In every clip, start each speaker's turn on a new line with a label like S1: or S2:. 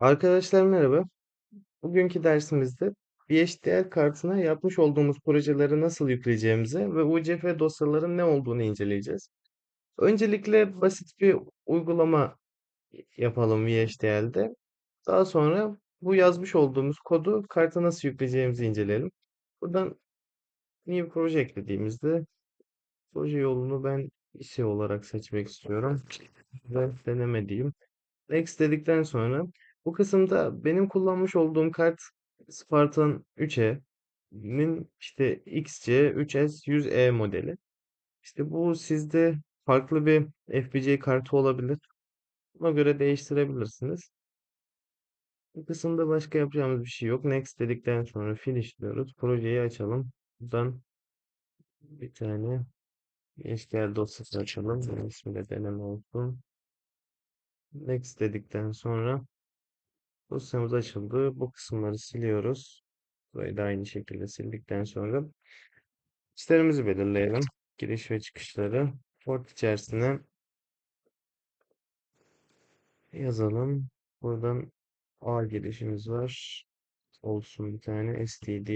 S1: Arkadaşlar merhaba. Bugünkü dersimizde VHDL kartına yapmış olduğumuz projeleri nasıl yükleyeceğimizi ve UCF dosyaların ne olduğunu inceleyeceğiz. Öncelikle basit bir uygulama yapalım VHDL'de. Daha sonra bu yazmış olduğumuz kodu karta nasıl yükleyeceğimizi inceleyelim. Buradan new proje eklediğimizde proje yolunu ben ISO olarak seçmek istiyorum ve deneme diyeyim. Next dedikten sonra bu kısımda benim kullanmış olduğum kart Spartan 3E'nin işte XC3S100E modeli. İşte bu sizde farklı bir FPGA kartı olabilir. Buna göre değiştirebilirsiniz. Bu kısımda başka yapacağımız bir şey yok. Next dedikten sonra finish diyoruz. Projeyi açalım. Buradan bir tane SQL dosyası açalım. Bunun ismi de deneme olsun. Next dedikten sonra Dosyamız açıldı. Bu kısımları siliyoruz. Burayı da aynı şekilde sildikten sonra işlerimizi belirleyelim. Giriş ve çıkışları. Port içerisine yazalım. Buradan A girişimiz var. Olsun bir tane STD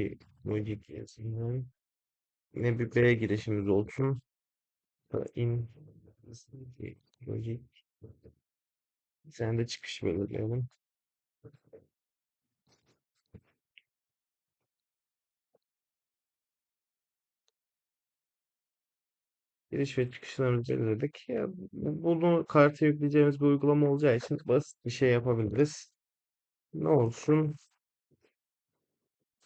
S1: logic yazayım. Yine bir B girişimiz olsun. In logic. Tane de çıkış belirleyelim. Giriş ve çıkışlarımızı belirledik. Ya, bu- bunu karta yükleyeceğimiz bir uygulama olacağı için basit bir şey yapabiliriz. Ne olsun?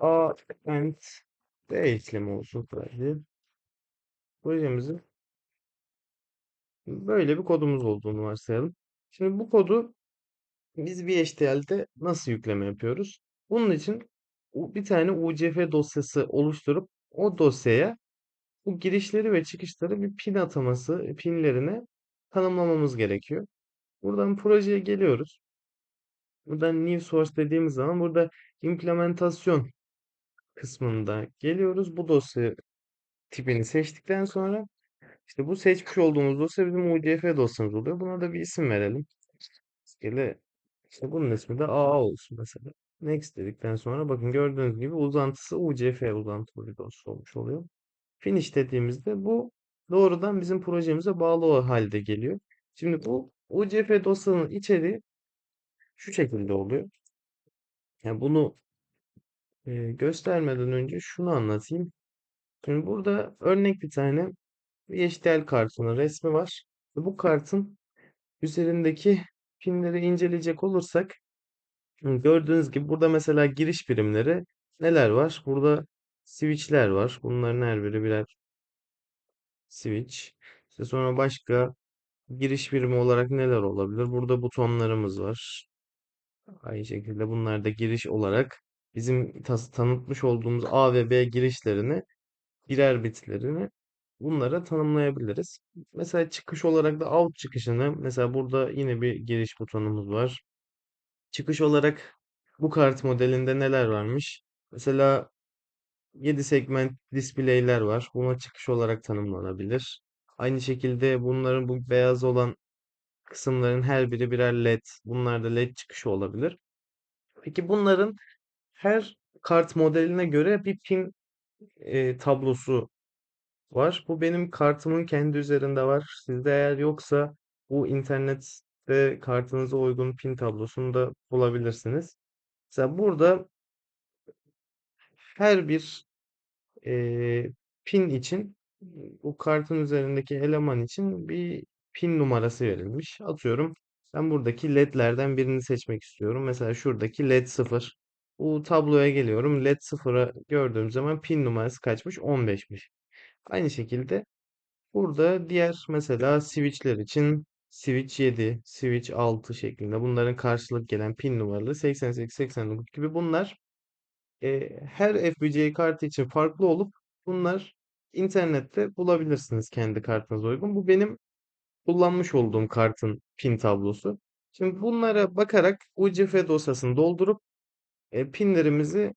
S1: A and B işlemi olsun sadece. Projemizin böyle bir kodumuz olduğunu varsayalım. Şimdi bu kodu biz VHDL'de nasıl yükleme yapıyoruz? Bunun için bir tane UCF dosyası oluşturup o dosyaya bu girişleri ve çıkışları bir pin ataması, pinlerine tanımlamamız gerekiyor. Buradan projeye geliyoruz. Buradan new source dediğimiz zaman burada implementasyon kısmında geliyoruz. Bu dosya tipini seçtikten sonra işte bu seçmiş olduğumuz dosya bizim UCF dosyamız oluyor. Buna da bir isim verelim. Rastgele işte bunun ismi de AA olsun mesela. Next dedikten sonra bakın gördüğünüz gibi uzantısı UCF uzantılı bir dosya olmuş oluyor. Finish dediğimizde bu doğrudan bizim projemize bağlı o halde geliyor. Şimdi bu UCF dosyanın içeriği şu şekilde oluyor. Yani bunu e, göstermeden önce şunu anlatayım. Şimdi burada örnek bir tane HDL kartının resmi var. Bu kartın üzerindeki pinleri inceleyecek olursak gördüğünüz gibi burada mesela giriş birimleri neler var? Burada switch'ler var. Bunların her biri birer switch. İşte sonra başka giriş birimi olarak neler olabilir? Burada butonlarımız var. Aynı şekilde bunlar da giriş olarak bizim tanıtmış olduğumuz A ve B girişlerini birer bitlerini bunlara tanımlayabiliriz. Mesela çıkış olarak da out çıkışını mesela burada yine bir giriş butonumuz var. Çıkış olarak bu kart modelinde neler varmış? Mesela 7 segment display'ler var. Buna çıkış olarak tanımlanabilir. Aynı şekilde bunların bu beyaz olan kısımların her biri birer led. Bunlar da led çıkışı olabilir. Peki bunların her kart modeline göre bir pin e, tablosu var. Bu benim kartımın kendi üzerinde var. Sizde eğer yoksa bu internette kartınıza uygun pin tablosunu da bulabilirsiniz. Mesela burada her bir eee, pin için bu kartın üzerindeki eleman için bir pin numarası verilmiş. Atıyorum ben buradaki ledlerden birini seçmek istiyorum. Mesela şuradaki led 0. Bu tabloya geliyorum. Led 0'a gördüğüm zaman pin numarası kaçmış? 15'miş. Aynı şekilde Burada diğer mesela switchler için switch 7, switch 6 şeklinde bunların karşılık gelen pin numaraları 88, 89 gibi bunlar e, her FPGA kartı için farklı olup bunlar internette bulabilirsiniz kendi kartınıza uygun. Bu benim kullanmış olduğum kartın pin tablosu. Şimdi bunlara bakarak UCF dosyasını doldurup e, pinlerimizi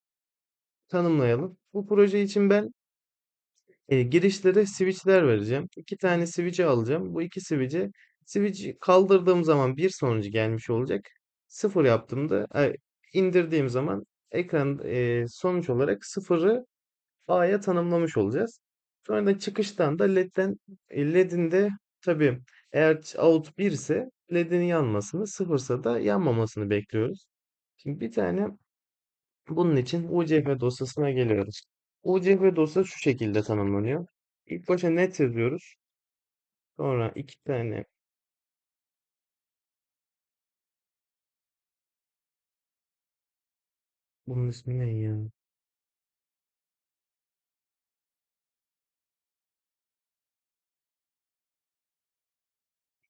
S1: tanımlayalım. Bu proje için ben E, girişlere switch'ler vereceğim. İki tane switch'i alacağım. Bu iki switch'e switch'i kaldırdığım zaman bir sonucu gelmiş olacak. sıfır yaptığımda e, indirdiğim zaman ekran e, sonuç olarak sıfırı A'ya tanımlamış olacağız. Sonra çıkıştan da LED'den e, LED'in de tabii eğer out 1 ise LED'in yanmasını, sıfırsa da yanmamasını bekliyoruz. Şimdi bir tane bunun için UCF dosyasına geliyoruz. UCF dosyası şu şekilde tanımlanıyor. İlk başa net yazıyoruz. Sonra iki tane bunun ismi ne ya?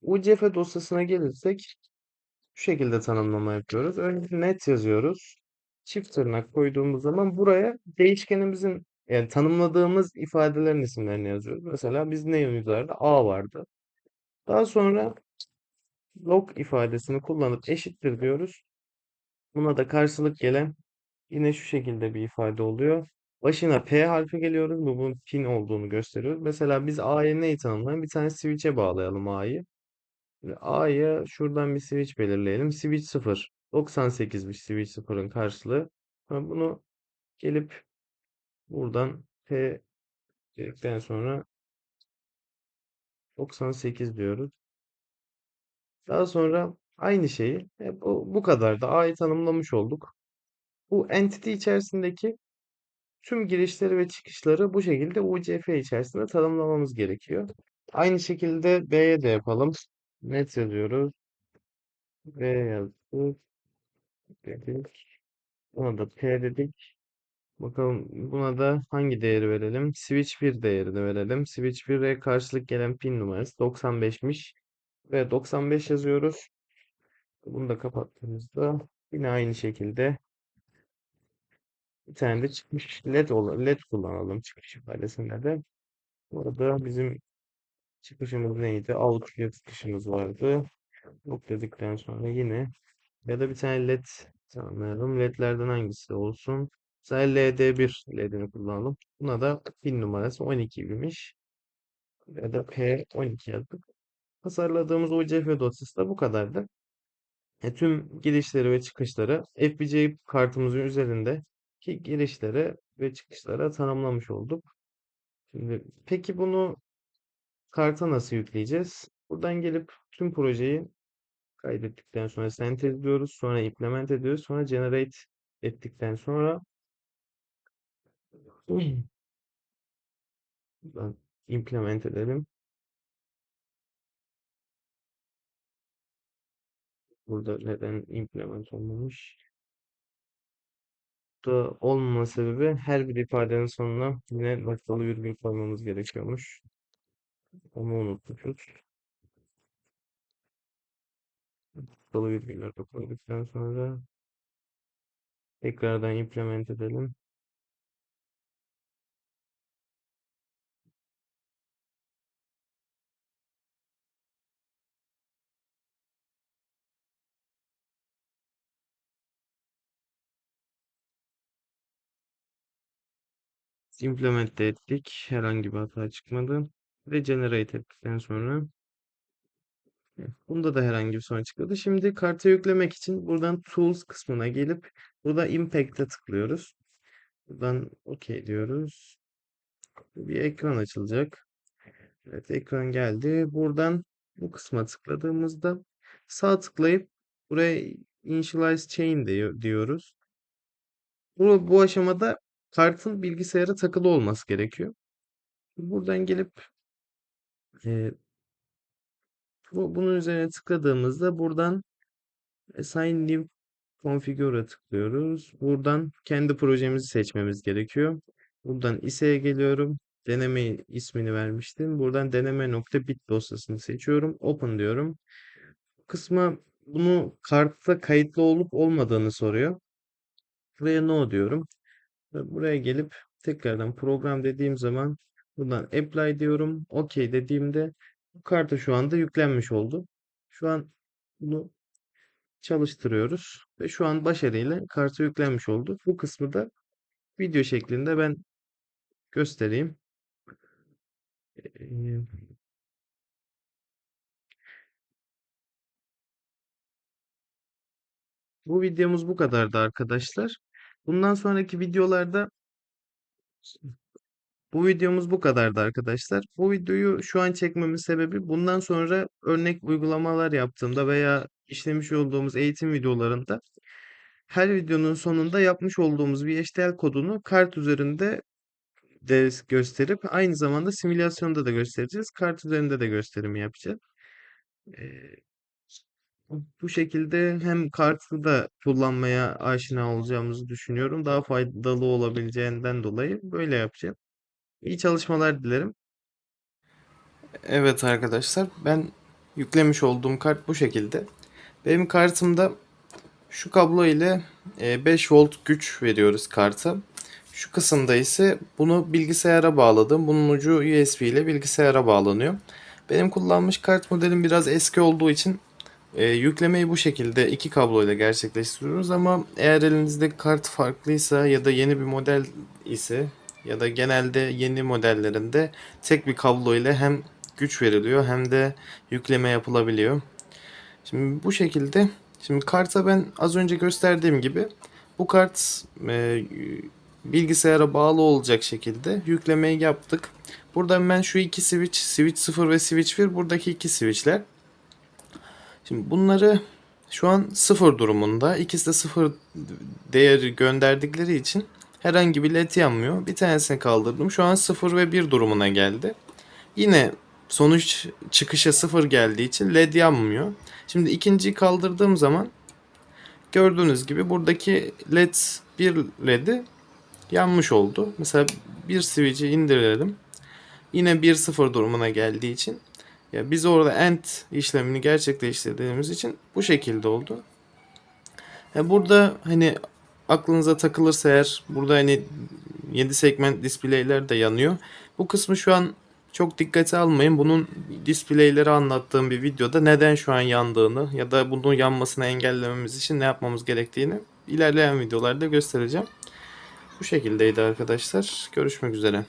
S1: UCF dosyasına gelirsek şu şekilde tanımlama yapıyoruz. Önce net yazıyoruz. Çift tırnak koyduğumuz zaman buraya değişkenimizin yani tanımladığımız ifadelerin isimlerini yazıyoruz. Mesela biz ne yazardı? A vardı. Daha sonra log ifadesini kullanıp eşittir diyoruz. Buna da karşılık gelen yine şu şekilde bir ifade oluyor. Başına P harfi geliyoruz. Bu bunun pin olduğunu gösteriyor. Mesela biz A'ya neyi tanımlayalım? Bir tane switch'e bağlayalım A'yı. A'ya şuradan bir switch belirleyelim. Switch 0. 98'miş switch 0'ın karşılığı. Bunu gelip buradan P dedikten sonra 98 diyoruz. Daha sonra aynı şeyi e, bu, bu kadar da A'yı tanımlamış olduk. Bu entity içerisindeki tüm girişleri ve çıkışları bu şekilde UCF içerisinde tanımlamamız gerekiyor. Aynı şekilde B'ye de yapalım. Net yazıyoruz. B yazdık. Dedik. Ona da P dedik. Bakalım buna da hangi değeri verelim? Switch 1 değerini verelim. Switch 1'e karşılık gelen pin numarası 95'miş. Ve 95 yazıyoruz. Bunu da kapattığımızda yine aynı şekilde bir tane de çıkmış LED LED kullanalım çıkış ifadesinde de. Burada bizim çıkışımız neydi? Out çıkışımız vardı. Yok dedikten sonra yine ya da bir tane LED tanımlayalım. LED'lerden hangisi olsun? Mesela LD1 LED'ini kullanalım. Buna da pin numarası 12 imiş. Ya da P12 yazdık. Tasarladığımız UCF dosyası da bu kadardı. E, tüm girişleri ve çıkışları FPGA kartımızın üzerinde ki girişlere ve çıkışlara tanımlamış olduk. Şimdi peki bunu karta nasıl yükleyeceğiz? Buradan gelip tüm projeyi kaydettikten sonra sentezliyoruz, sonra implement ediyoruz, sonra generate ettikten sonra buradan implement edelim. Burada neden implement olmamış? Burada olmama sebebi her bir ifadenin sonuna yine noktalı virgül koymamız gerekiyormuş. Onu unutmuşuz. Noktalı virgüller de koyduktan sonra tekrardan implement edelim. Implement ettik. Herhangi bir hata çıkmadı. Ve generate ettikten sonra bunda da herhangi bir sorun çıkmadı. Şimdi karta yüklemek için buradan Tools kısmına gelip burada Impact'e tıklıyoruz. Buradan OK diyoruz. Bir ekran açılacak. Evet ekran geldi. Buradan bu kısma tıkladığımızda sağ tıklayıp buraya Initialize Chain diyor, diyoruz. Bu, bu aşamada kartın bilgisayara takılı olması gerekiyor. Buradan gelip e, bu, bunun üzerine tıkladığımızda buradan Assign New Configure'a tıklıyoruz. Buradan kendi projemizi seçmemiz gerekiyor. Buradan ISE'ye geliyorum. Deneme ismini vermiştim. Buradan deneme.bit dosyasını seçiyorum. Open diyorum. Bu kısma bunu kartta kayıtlı olup olmadığını soruyor. Buraya no diyorum. Ve buraya gelip tekrardan program dediğim zaman buradan apply diyorum. OK dediğimde bu karta şu anda yüklenmiş oldu. Şu an bunu çalıştırıyoruz ve şu an başarıyla karta yüklenmiş oldu. Bu kısmı da video şeklinde ben göstereyim. Bu videomuz bu kadardı arkadaşlar. Bundan sonraki videolarda bu videomuz bu kadardı arkadaşlar. Bu videoyu şu an çekmemin sebebi bundan sonra örnek uygulamalar yaptığımda veya işlemiş olduğumuz eğitim videolarında her videonun sonunda yapmış olduğumuz bir HTML kodunu kart üzerinde de gösterip aynı zamanda simülasyonda da göstereceğiz. Kart üzerinde de gösterimi yapacağız. Bu şekilde hem kartı da kullanmaya aşina olacağımızı düşünüyorum. Daha faydalı olabileceğinden dolayı böyle yapacağım. İyi çalışmalar dilerim. Evet arkadaşlar ben yüklemiş olduğum kart bu şekilde. Benim kartımda şu kablo ile e, 5 volt güç veriyoruz karta. Şu kısımda ise bunu bilgisayara bağladım. Bunun ucu USB ile bilgisayara bağlanıyor. Benim kullanmış kart modelim biraz eski olduğu için e, yüklemeyi bu şekilde iki kabloyla gerçekleştiriyoruz ama eğer elinizde kart farklıysa ya da yeni bir model ise ya da genelde yeni modellerinde tek bir kablo ile hem güç veriliyor hem de yükleme yapılabiliyor. Şimdi bu şekilde şimdi karta ben az önce gösterdiğim gibi bu kart e, bilgisayara bağlı olacak şekilde yüklemeyi yaptık. Buradan ben şu iki switch, switch 0 ve switch 1 buradaki iki switchler. Şimdi bunları şu an sıfır durumunda. İkisi de sıfır değeri gönderdikleri için herhangi bir led yanmıyor. Bir tanesini kaldırdım. Şu an 0 ve 1 durumuna geldi. Yine sonuç çıkışa 0 geldiği için led yanmıyor. Şimdi ikinciyi kaldırdığım zaman gördüğünüz gibi buradaki led bir ledi yanmış oldu. Mesela bir switch'i indirelim. Yine 1-0 durumuna geldiği için ya biz orada end işlemini gerçekleştirdiğimiz için bu şekilde oldu. Ya burada hani aklınıza takılırsa eğer burada hani 7 segment display'ler de yanıyor. Bu kısmı şu an çok dikkate almayın. Bunun display'leri anlattığım bir videoda neden şu an yandığını ya da bunun yanmasını engellememiz için ne yapmamız gerektiğini ilerleyen videolarda göstereceğim. Bu şekildeydi arkadaşlar. Görüşmek üzere.